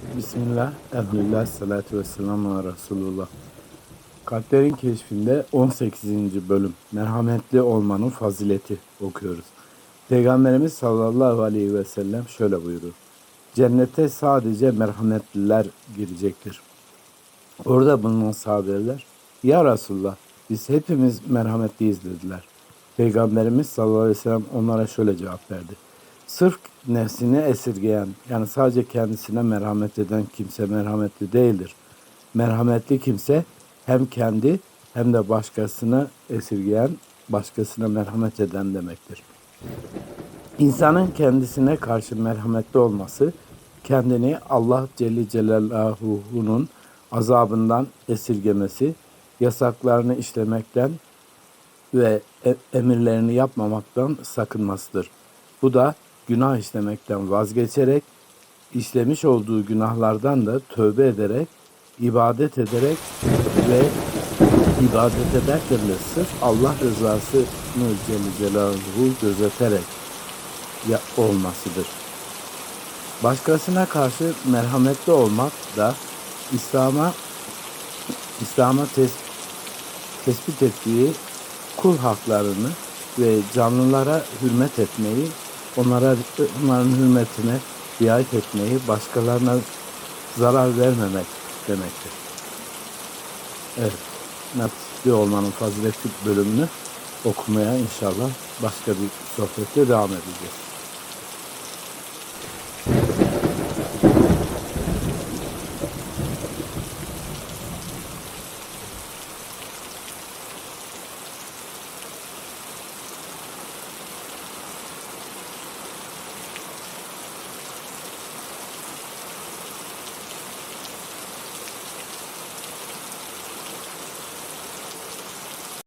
Bismillah, elhamdülillah, salatu ve selamu ala Resulullah. Kalplerin keşfinde 18. bölüm Merhametli olmanın fazileti okuyoruz. Peygamberimiz sallallahu aleyhi ve sellem şöyle buyurur. Cennete sadece merhametliler girecektir. Orada bulunan sahabeler, Ya Resulullah biz hepimiz merhametliyiz dediler. Peygamberimiz sallallahu aleyhi ve sellem onlara şöyle cevap verdi. Sırf nefsini esirgeyen, yani sadece kendisine merhamet eden kimse merhametli değildir. Merhametli kimse hem kendi hem de başkasını esirgeyen, başkasına merhamet eden demektir. İnsanın kendisine karşı merhametli olması, kendini Allah Celle Celaluhu'nun azabından esirgemesi, yasaklarını işlemekten ve e- emirlerini yapmamaktan sakınmasıdır. Bu da günah işlemekten vazgeçerek, işlemiş olduğu günahlardan da tövbe ederek, ibadet ederek ve ibadet ederken de sırf Allah rızasını Celle Celaluhu gözeterek ya- olmasıdır. Başkasına karşı merhametli olmak da İslam'a İslam'a tes- tespit ettiği kul haklarını ve canlılara hürmet etmeyi, onlara onların hürmetine riayet etmeyi, başkalarına zarar vermemek demektir. Evet, merhametli olmanın fazileti bölümünü okumaya inşallah başka bir sohbette devam edeceğiz.